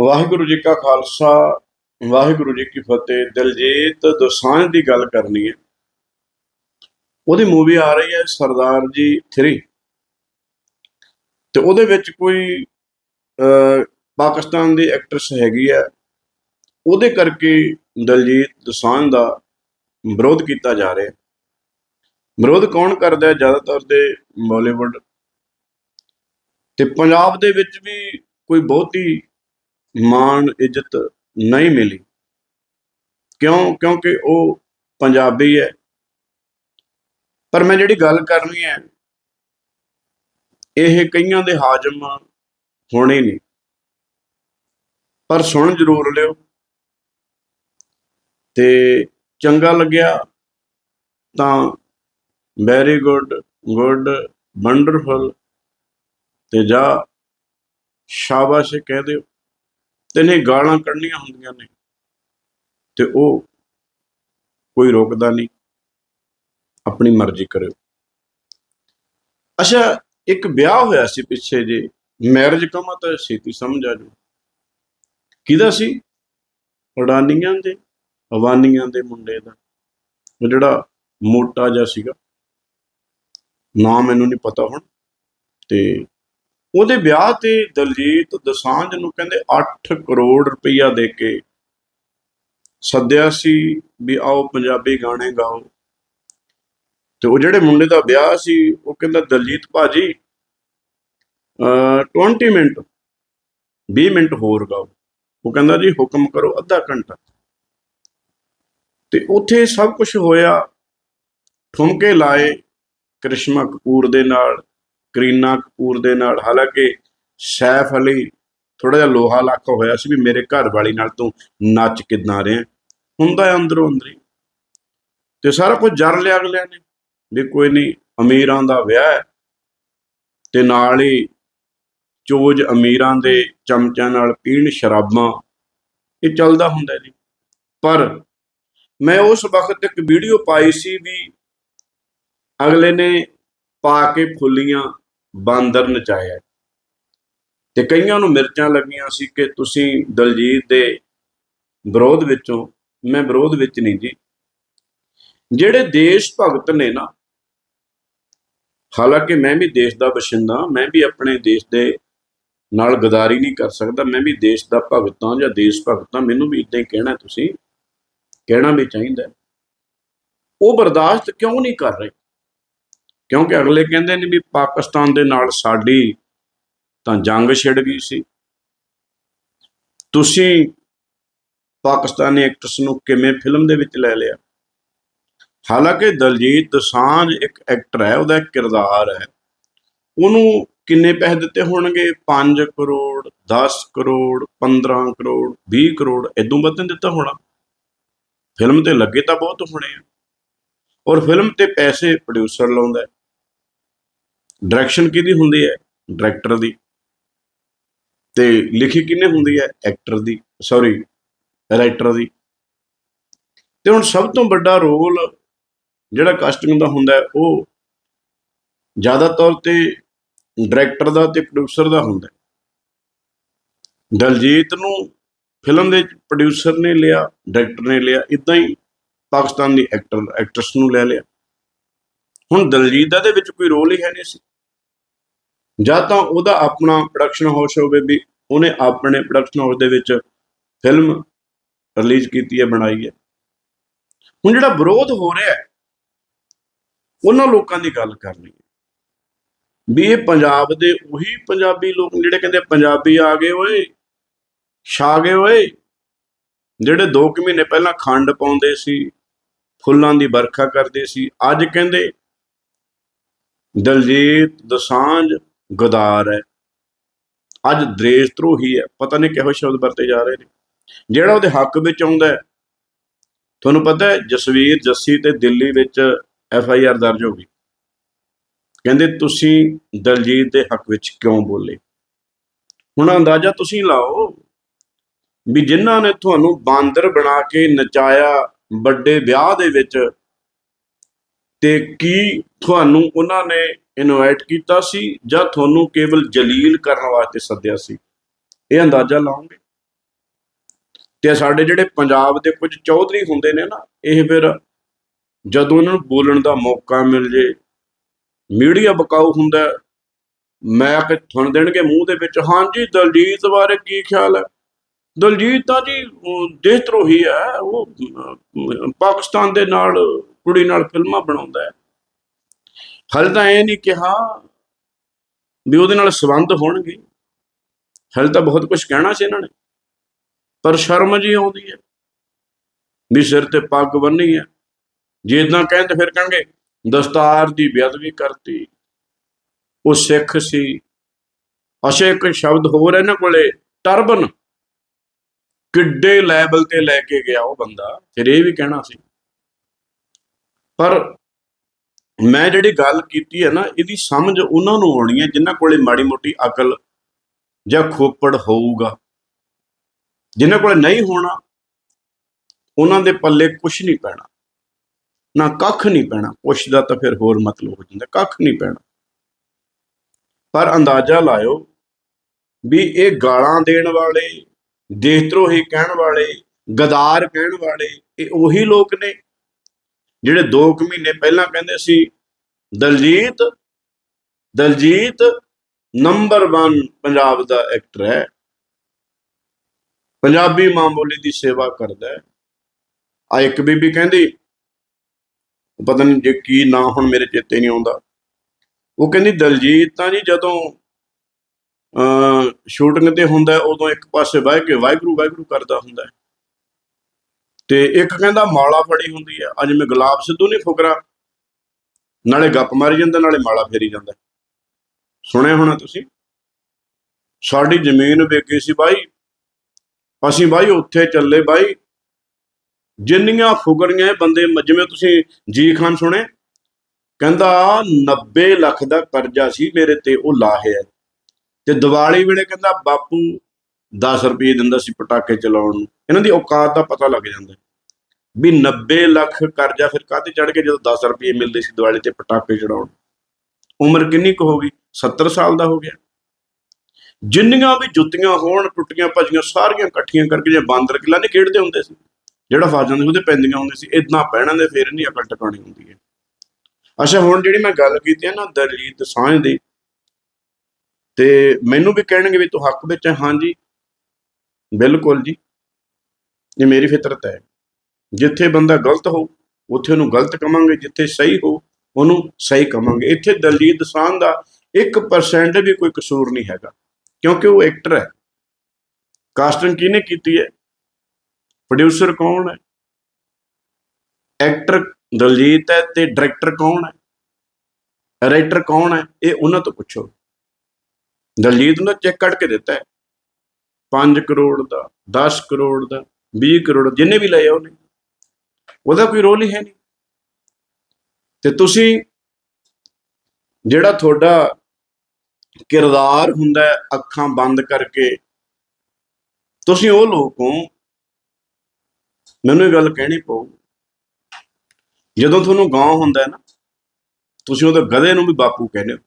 ਵਾਹਿਗੁਰੂ ਜੀ ਕਾ ਖਾਲਸਾ, ਵਾਹਿਗੁਰੂ ਜੀ ਕੀ ਫਤਿਹ। ਦਲਜੀਤ ਦੋਸਾਂਝ ਦੀ ਗੱਲ ਕਰਨੀ ਹੈ। ਉਹਦੀ ਮੂਵੀ ਆ ਰਹੀ ਹੈ ਸਰਦਾਰ ਜੀ 3 ਤੇ ਉਹਦੇ ਵਿੱਚ ਕੋਈ ਪਾਕਿਸਤਾਨ ਦੀ ਐਕਟਰਸ ਹੈਗੀ ਹੈ। ਉਹਦੇ ਕਰਕੇ ਦਲਜੀਤ ਦੋਸਾਂਝ ਦਾ ਵਿਰੋਧ ਕੀਤਾ ਜਾ ਰਿਹਾ ਵਿਰੋਧ ਕੌਣ ਕਰਦਾ ਹੈ? ਜ਼ਿਆਦਾਤਰ ਦੇ ਬਾਲੀਵੁੱਡ। ਤੇ ਪੰਜਾਬ ਦੇ ਵਿੱਚ ਵੀ ਕੋਈ ਬਹੁਤੀ ਮਾਣ, ਇੱਜ਼ਤ ਨਹੀਂ ਮਿਲੀ। ਕਿਉਂ? ਕਿਉਂਕਿ ਉਹ ਪੰਜਾਬੀ ਹੈ। ਪਰ ਮੈਂ ਜਿਹੜੀ ਗੱਲ ਕਰਨੀ ਹੈ, ਇਹ ਕਈਆਂ ਦੇ ਹਾਜ਼ਮ ਹੋਣੇ ਨੇ ਪਰ ਸੁਣ ਜ਼ਰੂਰ ਲਿਓ। ਤੇ ਚੰਗਾ ਲੱਗਿਆ ਤਾਂ ਵੈਰੀ ਗੁੱਡ ਗੁੱਡ ਵੰਡਰਫੁਲ ਤੇ ਜਾ ਸ਼ਾਬਾਸ਼ ਕਹਿ ਦਿਓ। ਤੇ ਨਹੀਂ ਗਾਲਾਂ ਕੱਢਣੀਆਂ ਹੁੰਦੀਆਂ ਨੇ। ਤੇ ਉਹ ਕੋਈ ਰੋਕਦਾ ਨਹੀਂ। ਆਪਣੀ ਮਰਜ਼ੀ ਕਰਿਓ। ਅੱਛਾ, ਇੱਕ ਵਿਆਹ ਹੋਇਆ ਸੀ ਪਿੱਛੇ ਜੇ। ਮੈਰਿਜ ਕਮਾ ਤਾਂ ਛੇਤੀ ਸਮਝ ਆ ਜੂ ਕਿਹਦਾ ਸੀ? ਅਡਾਨੀਆਂ ਦੇ, ਅਵਾਨੀਆਂ ਦੇ ਮੁੰਡੇ ਦਾ। ਉਹ ਜਿਹੜਾ ਮੋਟਾ ਜਿਹਾ ਸੀਗਾ। ਨਾਮ ਮੈਨੂੰ ਨਹੀਂ ਪਤਾ ਹੁਣ। ਤੇ ਉਹਦੇ ਵਿਆਹ ਤੇ ਦਲਜੀਤ ਦਸਾਂਝ ਨੂੰ ਕਹਿੰਦੇ 8 ਕਰੋੜ ਰੁਪਈਆ ਦੇ ਕੇ ਸੱਦਿਆ ਸੀ ਵੀ ਆਓ ਪੰਜਾਬੀ ਗਾਣੇ ਗਾਓ। ਤੇ ਉਹ ਜਿਹੜੇ ਮੁੰਡੇ ਦਾ ਵਿਆਹ ਸੀ, ਉਹ ਕਹਿੰਦਾ, ਦਲਜੀਤ ਭਾਜੀ, ਅਹ 20 ਮਿੰਟ 20 ਮਿੰਟ ਹੋਰ ਗਾਓ। ਉਹ ਕਹਿੰਦਾ, ਜੀ, ਹੁਕਮ ਕਰੋ, ਅੱਧਾ ਘੰਟਾ। ਤੇ ਉੱਥੇ ਸਭ ਕੁਝ ਹੋਇਆ। ਠੁਮਕੇ ਲਾਏ ਕ੍ਰਿਸ਼ਮਾ ਕਪੂਰ ਦੇ ਨਾਲ। ਕਰੀਨਾ ਕਪੂਰ ਦੇ ਨਾਲ। ਹਾਲਾਂਕਿ ਸੈਫ ਅਲੀ ਥੋੜਾ ਜਿਹਾ ਲੋਹਾ ਲੱਕ ਹੋਇਆ ਸੀ ਵੀ ਮੇਰੇ ਘਰ ਵਾਲੀ ਨਾਲ ਤੂੰ ਨੱਚ ਕਿਦਾਂ ਰਿਹਾ। ਹੁੰਦਾ ਅੰਦਰੋਂ ਅੰਦਰੀ। ਤੇ ਸਾਰਾ ਕੁਝ ਜਰ ਲਿਆ ਅਗਲਿਆਂ ਨੇ ਵੀ ਕੋਈ ਨਹੀਂ, ਅਮੀਰਾਂ ਦਾ ਵਿਆਹ ਹੈ। ਤੇ ਨਾਲ ਹੀ ਚੋਜ ਅਮੀਰਾਂ ਦੇ ਚਮਚਿਆਂ ਨਾਲ ਪੀਣ ਸ਼ਰਾਬਾਂ, ਇਹ ਚੱਲਦਾ ਹੁੰਦਾ ਜੀ। ਪਰ ਮੈਂ ਉਸ ਵਕਤ ਇੱਕ ਵੀਡੀਓ ਪਾਈ ਸੀ ਵੀ ਅਗਲੇ ਨੇ ਪਾ ਕੇ ਫੁੱਲੀਆਂ ਬਾਂਦਰ ਨਚਾਇਆ। ਤੇ ਕਈਆਂ ਨੂੰ ਮਿਰਚਾਂ ਲੱਗੀਆਂ ਸੀ ਕਿ ਤੁਸੀਂ ਦਲਜੀਤ ਦੇ ਵਿਰੋਧ ਵਿੱਚੋਂ, ਮੈਂ ਵਿਰੋਧ ਵਿੱਚ ਨਹੀਂ ਜੀ। ਜਿਹੜੇ ਦੇਸ਼ ਭਗਤ ਨੇ ਨਾ, ਹਾਲਾਂਕਿ ਮੈਂ ਵੀ ਦੇਸ਼ ਦਾ ਬਸ਼ਿੰਦਾ, ਮੈਂ ਵੀ ਆਪਣੇ ਦੇਸ਼ ਦੇ ਨਾਲ ਗਦਾਰੀ ਨਹੀਂ ਕਰ ਸਕਦਾ, ਮੈਂ ਵੀ ਦੇਸ਼ ਦਾ ਭਗਤ ਹਾਂ ਜਾਂ ਦੇਸ਼ ਭਗਤ ਹਾਂ, ਮੈਨੂੰ ਵੀ ਇਦਾਂ ਹੀ ਕਹਿਣਾ ਤੁਸੀਂ, ਕਹਿਣਾ ਵੀ ਚਾਹੀਦਾ। ਉਹ ਬਰਦਾਸ਼ਤ ਕਿਉਂ ਨਹੀਂ ਕਰ ਰਹੇ? ਕਿਉਂਕਿ ਅਗਲੇ ਕਹਿੰਦੇ ਨੇ ਵੀ ਪਾਕਿਸਤਾਨ ਦੇ ਨਾਲ ਸਾਡੀ ਤਾਂ ਜੰਗ ਛਿੜ ਗਈ ਸੀ। ਤੁਸੀਂ ਪਾਕਿਸਤਾਨੀ ਐਕਟਰਸ ਨੂੰ ਕਿਵੇਂ ਫਿਲਮ ਦੇ ਵਿੱਚ ਲੈ ਲਿਆ? ਹਾਲਾਂਕਿ ਦਲਜੀਤ ਦਸਾਂਝ ਇੱਕ ਐਕਟਰ ਹੈ, ਉਹਦਾ ਇੱਕ ਕਿਰਦਾਰ ਹੈ। ਉਹਨੂੰ ਕਿੰਨੇ ਪੈਸੇ ਦਿੱਤੇ ਹੋਣਗੇ? 5 ਕਰੋੜ 10 ਕਰੋੜ 15 ਕਰੋੜ 20 ਕਰੋੜ ਇਦੋਂ ਵੱਧ ਨਹੀਂ ਦਿੱਤਾ ਹੋਣਾ। ਫਿਲਮ ਤੇ ਲੱਗੇ ਤਾਂ ਬਹੁਤ ਹੋਣੇ ਆ। ਔਰ ਫਿਲਮ ਤੇ ਪੈਸੇ ਪ੍ਰੋਡਿਊਸਰ ਲਾਉਂਦਾ ਡਾਇਰੈਕਸ਼ਨ ਕਿਹਦੀ ਹੁੰਦੀ ਹੈ? ਡਾਇਰੈਕਟਰ ਦੀ। ਤੇ ਲਿਖੀ ਕਿੰਨੇ ਹੁੰਦੀ ਹੈ? ਐਕਟਰ ਦੀ। ਸੌਰੀ ਰਾਈਟਰ ਦੀ। ਤੇ ਹੁਣ ਸਭ ਤੋਂ ਵੱਡਾ ਰੋਲ ਜਿਹੜਾ ਕਾਸਟਿੰਗ ਦਾ ਹੁੰਦਾ ਹੈ, ਉਹ ਜ਼ਿਆਦਾ ਤੌਰ ਤੇ ਡਾਇਰੈਕਟਰ ਦਾ ਤੇ ਪ੍ਰੋਡਿਊਸਰ ਦਾ ਹੁੰਦਾ ਦਲਜੀਤ ਨੂੰ ਫਿਲਮ ਦੇ ਪ੍ਰੋਡਿਊਸਰ ਨੇ ਲਿਆ ਡਾਇਰੈਕਟਰ ਨੇ ਲਿਆ ਇਦਾਂ ਹੀ ਪਾਕਿਸਤਾਨ ਦੀ ਐਕਟਰ ਐਕਟਰਸ ਨੂੰ ਲੈ ਲਿਆ। ਹੁਣ ਦਲਜੀਤ ਦਾ ਦੇ ਵਿੱਚ ਕੋਈ ਰੋਲ ਹੀ ਹੈ ਨਹੀਂ ਸੀ। ਜਾਂ ਤਾਂ ਉਹਦਾ ਆਪਣਾ ਪ੍ਰੋਡਕਸ਼ਨ ਹਾਊਸ ਹੋਵੇ ਵੀ ਉਹਨੇ ਆਪਣੇ ਪ੍ਰੋਡਕਸ਼ਨ ਹਾਊਸ ਦੇ ਵਿੱਚ ਫਿਲਮ ਰਿਲੀਜ਼ ਕੀਤੀ ਹੈ, ਬਣਾਈ ਹੈ। ਹੁਣ ਜਿਹੜਾ ਵਿਰੋਧ ਹੋ ਰਿਹਾ ਹੈ, ਉਹਨਾਂ ਲੋਕਾਂ ਦੀ ਗੱਲ ਕਰਨੀ ਹੈ। ਵੀ ਇਹ ਪੰਜਾਬ ਦੇ ਉਹੀ ਪੰਜਾਬੀ ਲੋਕ ਜਿਹੜੇ ਕਹਿੰਦੇ ਪੰਜਾਬੀ ਆ ਗਏ ਓਏ, ਛਾ ਗਏ ਓਏ, ਜਿਹੜੇ 2 ਕੁ ਮਹੀਨੇ ਪਹਿਲਾਂ ਖੰਡ ਪਾਉਂਦੇ ਸੀ, ਫੁੱਲਾਂ ਦੀ ਵਰਖਾ ਕਰਦੇ ਸੀ, ਅੱਜ ਕਹਿੰਦੇ ਦਲਜੀਤ ਦਸਾਂਝ ਗਦਾਰ ਹੈ। ਅੱਜ ਦਰੇਸ਼ ਧਰੋਹੀ ਹੈ ਪਤਾ ਨਹੀਂ ਕਿਹੋ ਸ਼ਬਦ ਵਰਤੇ ਜਾ ਰਹੇ ਨੇ। ਜਿਹੜਾ ਉਹਦੇ ਹੱਕ ਵਿੱਚ ਆਉਂਦਾ ਤੁਹਾਨੂੰ ਪਤਾ ਹੈ, ਜਸਵੀਰ ਜੱਸੀ ਤੇ ਦਿੱਲੀ ਵਿੱਚ ਐਫ ਆਈ ਆਰ ਦਰਜ ਹੋ ਗਈ। ਕਹਿੰਦੇ, ਤੁਸੀਂ ਦਲਜੀਤ ਦੇ ਹੱਕ ਵਿੱਚ ਕਿਉਂ ਬੋਲੇ? ਹੁਣ ਅੰਦਾਜ਼ਾ ਤੁਸੀਂ ਲਾਓ ਵੀ ਜਿਨ੍ਹਾਂ ਨੇ ਤੁਹਾਨੂੰ ਬਾਂਦਰ ਬਣਾ ਕੇ ਨਚਾਇਆ, ਵੱਡੇ ਵਿਆਹ ਦੇ ਵਿੱਚ ਤੇ ਕੀ ਤੁਹਾਨੂੰ ਉਹਨਾਂ ਨੇ ਇਨਵਾਈਟ ਕੀਤਾ ਸੀ ਜਾਂ ਤੁਹਾਨੂੰ ਕੇਵਲ ਜਲੀਲ ਕਰਨ ਵਾਸਤੇ ਸੱਦਿਆ ਸੀ? ਇਹ ਅੰਦਾਜ਼ਾ ਲਾਉਂਗੇ ਤੇ ਸਾਡੇ ਜਿਹੜੇ ਪੰਜਾਬ ਦੇ ਕੁਝ ਚੌਧਰੀ ਹੁੰਦੇ ਨੇ ਨਾ, ਇਹ ਫਿਰ ਜਦੋਂ ਉਹਨਾਂ ਨੂੰ ਬੋਲਣ ਦਾ ਮੌਕਾ ਮਿਲ ਜੇ, ਮੀਡੀਆ ਬਕਾਊ ਹੁੰਦਾ, ਮੈਂ ਕਿ ਸੁਣ ਦੇਣਗੇ ਮੂੰਹ ਦੇ ਵਿੱਚ, ਹਾਂਜੀ, ਦਲਜੀਤ ਬਾਰੇ ਕੀ ਖਿਆਲ ਹੈ? ਦਲਜੀਤ ਤਾਂ ਜੀ, ਉਹ ਦੇਸ਼ ਧਰੋਹੀ ਹੈ, ਉਹ ਪਾਕਿਸਤਾਨ ਦੇ ਨਾਲ ਕੁੜੀ ਨਾਲ ਫਿਲਮਾਂ ਬਣਾਉਂਦਾ ਹੈ। ਹਲ ਤਾਂ ਇਹ ਨਹੀਂ ਕਿਹਾ ਵੀ ਉਹਦੇ ਨਾਲ ਸੰਬੰਧ ਹੋਣਗੇ। ਹਲ ਤਾਂ ਬਹੁਤ ਕੁਝ ਕਹਿਣਾ ਸੀ ਇਹਨਾਂ ਨੇ। ਪਰ ਸ਼ਰਮ ਜੀ ਆਉਂਦੀ ਹੈ ਵੀ ਸਿਰ ਤੇ ਪੱਗ ਬੰਨੀ ਹੈ। ਜੇ ਇਦਾਂ ਕਹਿੰਦੇ ਫਿਰ ਕਹਿਣਗੇ, ਦਸਤਾਰ ਦੀ ਬੇਅਦਬੀ ਕਰਤੀ। ਉਹ ਸਿੱਖ ਸੀ। ਅਸ਼ੇ ਇੱਕ ਸ਼ਬਦ ਹੋਰ ਹੈ ਇਹਨਾਂ ਕੋਲੇ, ਟਰਬਨ। ਕਿੱਡੇ ਲੈਵਲ ਤੇ ਲੈ ਕੇ ਗਿਆ ਉਹ ਬੰਦਾ। ਫਿਰ ਇਹ ਵੀ ਕਹਿਣਾ ਸੀ। ਪਰ ਮੈਂ ਜਿਹੜੀ ਗੱਲ ਕੀਤੀ ਹੈ ਨਾ, ਇਹਦੀ ਸਮਝ ਉਹਨਾਂ ਨੂੰ ਆਉਣੀ ਹੈ ਜਿਨ੍ਹਾਂ ਕੋਲੇ ਮਾੜੀ ਮੋਟੀ ਅਕਲ ਜਾਂ ਖੋਪੜ ਹੋਊਗਾ। ਜਿਨ੍ਹਾਂ ਕੋਲੇ ਨਹੀਂ ਹੋਣਾ, ਉਹਨਾਂ ਦੇ ਪੱਲੇ ਕੁਝ ਨਹੀਂ ਪੈਣਾ। ਨਾ ਕੱਖ ਨਹੀਂ ਪੈਣਾ। ਕੁਛ ਦਾ ਤਾਂ ਫਿਰ ਹੋਰ ਮਤਲਬ ਹੋ ਜਾਂਦਾ, ਕੱਖ ਨਹੀਂ ਪੈਣਾ। ਪਰ ਅੰਦਾਜ਼ਾ ਲਾਇਓ ਵੀ ਇਹ ਗਾਲਾਂ ਦੇਣ ਵਾਲੇ ਦੇਸ਼ਧਰੋਹੀ ਕਹਿਣ ਵਾਲੇ, ਗਦਾਰ ਕਹਿਣ ਵਾਲੇ, ਇਹ ਉਹੀ ਲੋਕ ਨੇ ਜਿਹੜੇ 2 ਮਹੀਨੇ ਪਹਿਲਾਂ ਕਹਿੰਦੇ ਸੀ, ਦਲਜੀਤ ਦਲਜੀਤ ਨੰਬਰ 1 ਪੰਜਾਬ ਦਾ ਐਕਟਰ ਹੈ। ਪੰਜਾਬੀ ਮਾਂ ਬੋਲੀ ਦੀ ਸੇਵਾ ਕਰਦਾ ਹੈ। ਆ ਇੱਕ ਬੀਬੀ ਕਹਿੰਦੀ, ਪਤਾ ਨਹੀਂ ਜੇ ਕੀ ਨਾਂ ਹੁਣ ਮੇਰੇ ਚੇਤੇ ਨਹੀਂ ਆਉਂਦਾ। ਉਹ ਕਹਿੰਦੀ, ਦਲਜੀਤ ਤਾਂ ਜੀ ਜਦੋਂ ਅ ਸ਼ੂਟਿੰਗ ਤੇ ਹੁੰਦਾ ਉਦੋਂ ਇੱਕ ਪਾਸੇ ਬਹਿ ਕੇ ਵਾਹਿਗੁਰੂ ਵਾਹਿਗੁਰੂ ਕਰਦਾ ਹੁੰਦਾ ਹੈ। ਤੇ ਇੱਕ ਕਹਿੰਦਾ ਮਾਲਾ ਫੜੀ ਹੁੰਦੀ ਹੈ ਅੱਜ ਮੈਂ ਗੁਲਾਬ ਸਿੱਧੂ ਨਹੀਂ ਫੁਕਰਾ। ਨਾਲੇ ਗੱਪ ਮਾਰੀ ਜਾਂਦਾ, ਨਾਲੇ ਮਾਲਾ ਫੇਰੀ ਜਾਂਦਾ। ਸੁਣਿਆ ਹੋਣਾ ਤੁਸੀਂ? ਸਾਡੀ ਜ਼ਮੀਨ ਵੇਚੀ ਸੀ ਬਾਈ। ਅਸੀਂ ਬਾਈ ਉੱਥੇ ਚੱਲੇ ਬਾਈ। ਜਿੰਨੀਆਂ ਫੁਕਰੀਆਂ ਬੰਦੇ, ਜਿਵੇਂ ਤੁਸੀਂ ਜੀ ਖਾਨ ਸੁਣੇ ਕਹਿੰਦਾ 90 ਲੱਖ ਦਾ ਕਰਜ਼ਾ ਸੀ ਮੇਰੇ ਤੇ, ਉਹ ਲਾਹਿਆ ਤੇ ਦੀਵਾਲੀ ਵੇਲੇ ਕਹਿੰਦਾ ਬਾਪੂ 10 ਰੁਪਏ ਦਿੰਦਾ ਸੀ ਪਟਾਕੇ ਚਲਾਉਣ ਨੂੰ। ਇਹਨਾਂ ਦੀ ਔਕਾਤ ਦਾ ਪਤਾ ਲੱਗ ਜਾਂਦਾ ਵੀ 90 ਲੱਖ ਕਰਜ਼ਾ ਫਿਰ ਕਾਹਤੇ ਚੜ ਕੇ ਜਦੋਂ 10 ਰੁਪਏ ਮਿਲਦੇ ਸੀ ਦੀਵਾਲੀ ਤੇ ਪਟਾਕੇ ਚੜਾਉਣ ਉਮਰ ਕਿੰਨੀ ਕੁ ਹੋ ਗਈ? 70 ਸਾਲ ਦਾ ਹੋ ਗਿਆ। ਜਿੰਨੀਆਂ ਵੀ ਜੁੱਤੀਆਂ ਹੋਣ, ਟੁੱਟੀਆਂ ਭੱਜੀਆਂ, ਸਾਰੀਆਂ ਇਕੱਠੀਆਂ ਕਰਕੇ ਜੇ ਬਾਂਦਰ ਕਿਲਾ ਨਹੀਂ ਖੇਡਦੇ ਹੁੰਦੇ ਸੀ। ਜਿਹੜਾ ਫਸ ਜਾਂਦੇ ਸੀ, ਉਹਦੇ ਪੈਂਦੀਆਂ ਹੁੰਦੇ ਸੀ। ਇਦਾਂ ਪੈਣਾ ਦੇ ਫਿਰ ਨਹੀਂ ਅਕਲ ਟਿਕਾਣੀ ਹੁੰਦੀ ਹੈ। ਅੱਛਾ, ਹੁਣ ਜਿਹੜੀ ਮੈਂ ਗੱਲ ਕੀਤੀ ਹੈ ਨਾ ਦਲਜੀਤ ਸਾਂਝ ਦੀ, ਤੇ ਮੈਨੂੰ ਵੀ ਕਹਿਣਗੇ ਵੀ ਤੂੰ ਹੱਕ ਵਿੱਚ ਹੈ। ਹਾਂਜੀ ਬਿਲਕੁਲ ਜੀ। ਇਹ ਮੇਰੀ ਫਿਤਰਤ ਹੈ। ਜਿੱਥੇ ਬੰਦਾ ਗਲਤ ਹੋ, ਉੱਥੇ ਉਹਨੂੰ ਗਲਤ ਕਵਾਂਗੇ, ਜਿੱਥੇ ਸਹੀ ਹੋ, ਉਹਨੂੰ ਸਹੀ ਕਵਾਂਗੇ। ਇੱਥੇ ਦਲਜੀਤ ਦੋਸਾਂਝ ਦਾ 1% ਵੀ ਕੋਈ ਕਸੂਰ ਨਹੀਂ ਹੈਗਾ, ਕਿਉਂਕਿ ਉਹ ਐਕਟਰ ਹੈ। ਕਾਸਟਿੰਗ ਕਿਹਨੇ ਕੀਤੀ ਹੈ? ਪ੍ਰੋਡਿਊਸਰ ਕੌਣ ਹੈ? ਐਕਟਰ ਦਲਜੀਤ ਹੈ ਤੇ ਡਾਇਰੈਕਟਰ ਕੌਣ ਹੈ? ਰਾਈਟਰ ਕੌਣ ਹੈ? ਇਹ ਉਹਨਾਂ ਤੋਂ ਪੁੱਛੋ। ਦਲਜੀਤ ਨੂੰ ਚੈੱਕ ਕੱਢ ਕੇ ਦਿੱਤਾ ਹੈ। 5 ਕਰੋੜ ਦਾ 10 ਕਰੋੜ ਦਾ 20 ਕਰੋੜ ਜਿੰਨੇ ਵੀ ਲਏ ਉਹਨੇ। ਉਹਦਾ ਕੋਈ ਰੋਲ ਹੀ ਹੈ ਨਹੀਂ। ਤੇ ਤੁਸੀਂ ਜਿਹੜਾ ਤੁਹਾਡਾ ਕਿਰਦਾਰ ਹੁੰਦਾ ਅੱਖਾਂ ਬੰਦ ਕਰਕੇ, ਤੁਸੀਂ ਉਹ ਲੋਕ ਹੋ, ਮੈਨੂੰ ਇਹ ਗੱਲ ਕਹਿਣੀ ਪਊ, ਜਦੋਂ ਤੁਹਾਨੂੰ ਗਾਂ ਹੁੰਦਾ ਨਾ, ਤੁਸੀਂ ਉਹਦੇ ਗਧੇ ਨੂੰ ਵੀ ਬਾਪੂ ਕਹਿੰਦੇ ਹੋ।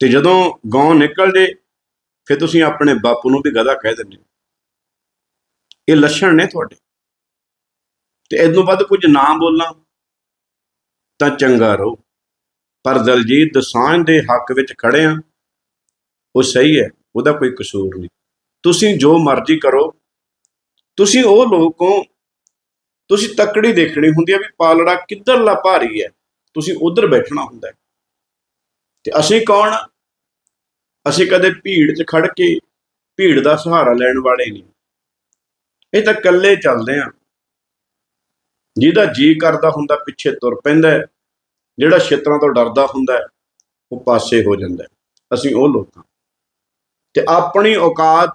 ਤੇ ਜਦੋਂ ਗਾਂ ਨਿਕਲ ਜੇ ਫਿਰ ਤੁਸੀਂ ਆਪਣੇ ਬਾਪੂ ਨੂੰ ਵੀ ਗਧਾ ਕਹਿ ਦਿੰਦੇ ਹੋ। ਇਹ ਲੱਛਣ ਨੇ ਤੁਹਾਡੇ। ਤੇ ਇਦੋਂ ਵੱਧ ਕੁਝ ਨਾ ਬੋਲਾਂ ਤਾਂ ਚੰਗਾ ਰਹੋ। ਪਰ ਦਲਜੀਤ ਦਸਾਂਝ ਦੇ ਹੱਕ ਵਿੱਚ ਖੜੇ ਆ। ਉਹ ਸਹੀ ਹੈ, ਉਹਦਾ ਕੋਈ ਕਸੂਰ ਨਹੀਂ। ਤੁਸੀਂ ਜੋ ਮਰਜ਼ੀ ਕਰੋ। ਤੁਸੀਂ ਉਹ ਲੋਕ ਹੋ, ਤੁਸੀਂ ਤੱਕੜੀ ਦੇਖਣੀ ਹੁੰਦੀ ਹੈ ਵੀ ਪਾਲੜਾ ਕਿੱਧਰਲਾ ਭਾਰੀ ਹੈ। ਤੁਸੀਂ ਉਧਰ ਬੈਠਣਾ ਹੁੰਦਾ ਹੈ। ਤੇ ਅਸੀਂ ਕੌਣ ਅਸੀਂ ਕਦੇ ਭੀੜ 'ਚ ਖੜ ਕੇ ਭੀੜ ਦਾ ਸਹਾਰਾ ਲੈਣ ਵਾਲੇ ਨਹੀਂ। ਇਹ ਤਾਂ ਇਕੱਲੇ ਚੱਲਦੇ ਆ। ਜਿਹਦਾ ਜੀ ਕਰਦਾ ਹੁੰਦਾ ਪਿੱਛੇ ਤੁਰ ਪੈਂਦਾ ਜਿਹੜਾ ਛੇਤਰਾਂ ਤੋਂ ਡਰਦਾ ਹੁੰਦਾ ਉਹ ਪਾਸੇ ਹੋ ਜਾਂਦਾ ਅਸੀਂ ਉਹ ਲੋਕਾਂ। ਤੇ ਆਪਣੀ ਔਕਾਤ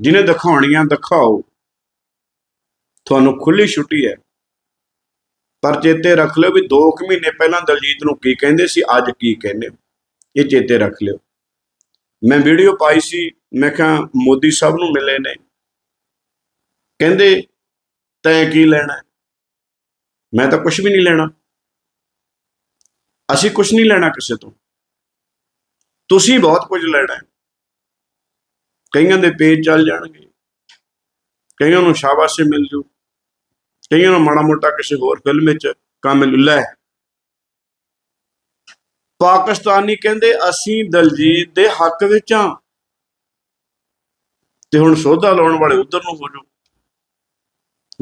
ਜਿਹਨੇ ਦਿਖਾਉਣੀਆਂ, ਦਿਖਾਓ। ਤੁਹਾਨੂੰ ਖੁੱਲੀ ਛੁੱਟੀ ਹੈ। ਪਰ ਚੇਤੇ ਰੱਖ ਲਿਓ ਵੀ 2 ਮਹੀਨੇ ਪਹਿਲਾਂ ਦਲਜੀਤ ਨੂੰ ਕੀ ਕਹਿੰਦੇ ਸੀ, ਅੱਜ ਕੀ ਕਹਿੰਦੇ ਹੋ। ਇਹ ਚੇਤੇ ਰੱਖ ਲਿਓ। ਮੈਂ ਵੀਡੀਓ ਪਾਈ ਸੀ, ਮੈਂ ਕਿਹਾ ਮੋਦੀ ਸਾਹਿਬ ਨੂੰ ਮਿਲੇ ਨੇ। ਕਹਿੰਦੇ, ਤੈਂ ਕੀ ਲੈਣਾ? ਮੈਂ ਤਾਂ ਕੁਝ ਵੀ ਨਹੀਂ ਲੈਣਾ। ਅਸੀਂ ਕੁਝ ਨਹੀਂ ਲੈਣਾ ਕਿਸੇ ਤੋਂ। ਤੁਸੀਂ ਬਹੁਤ ਕੁਝ ਲੈਣਾ ਹੈ। ਕਈਆਂ ਦੇ ਪੇਜ ਚੱਲ ਜਾਣਗੇ। ਕਈਆਂ ਨੂੰ ਸ਼ਾਬਾਸ਼ੀ ਮਿਲ ਜੂ। ਕਈਆਂ ਨੂੰ ਮਾੜਾ ਮੋਟਾ ਕਿਸੇ ਹੋਰ ਫਿਲਮ ਵਿੱਚ ਕੰਮ ਮਿਲ ਲੈ। ਪਾਕਿਸਤਾਨੀ ਕਹਿੰਦੇ ਅਸੀਂ ਦਲਜੀਤ ਦੇ ਹੱਕ ਵਿੱਚ ਆ ਤੇ ਹੁਣ ਸੋਧਾ ਲਾਉਣ ਵਾਲੇ ਉਧਰ ਨੂੰ ਹੋ ਜਾਓ।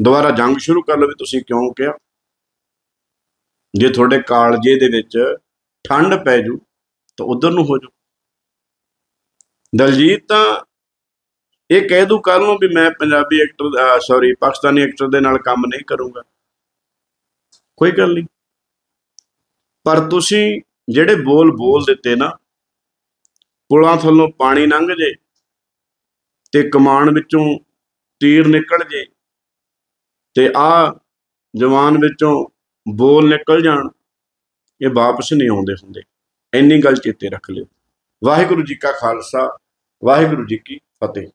ਦੁਬਾਰਾ ਜੰਗ ਸ਼ੁਰੂ ਕਰ ਲਓ ਵੀ ਤੁਸੀਂ ਕਿਉਂ ਕਿਹਾ। ਜੇ ਤੁਹਾਡੇ ਕਾਲਜੇ ਦੇ ਵਿੱਚ ਠੰਡ ਪੈ ਜੂ, ਤਾਂ ਉਧਰ ਨੂੰ ਹੋ ਜਾਓ। ਦਲਜੀਤ ਤਾਂ ਇਹ ਕਹਿ ਦੂ ਕੱਲ ਨੂੰ ਵੀ ਮੈਂ Punjabi actor sorry Pakistani actor ਦੇ ਨਾਲ ਕੰਮ ਨਹੀਂ ਕਰੂੰਗਾ। ਕੋਈ ਗੱਲ ਨਹੀਂ। ਪਰ ਤੁਸੀਂ ਜਿਹੜੇ ਬੋਲ ਬੋਲ ਦਿੱਤੇ ਨਾ, ਪੁਲਾਂ ਥੱਲੋਂ ਪਾਣੀ ਲੰਘ ਜੇ ਤੇ ਕਮਾਨ ਵਿੱਚੋਂ ਤੀਰ ਨਿਕਲ ਜੇ ਤੇ ਆ ਜਵਾਨ ਵਿੱਚੋਂ ਬੋਲ ਨਿਕਲ ਜਾਣ, ਇਹ ਵਾਪਸ ਨਹੀਂ ਆਉਂਦੇ ਹੁੰਦੇ। ਇੰਨੀ ਗੱਲ ਚੇਤੇ ਰੱਖ ਲਿਓ। ਵਾਹਿਗੁਰੂ ਜੀ ਕਾ ਖਾਲਸਾ, ਵਾਹਿਗੁਰੂ ਜੀ ਕੀ ਫਤਿਹ।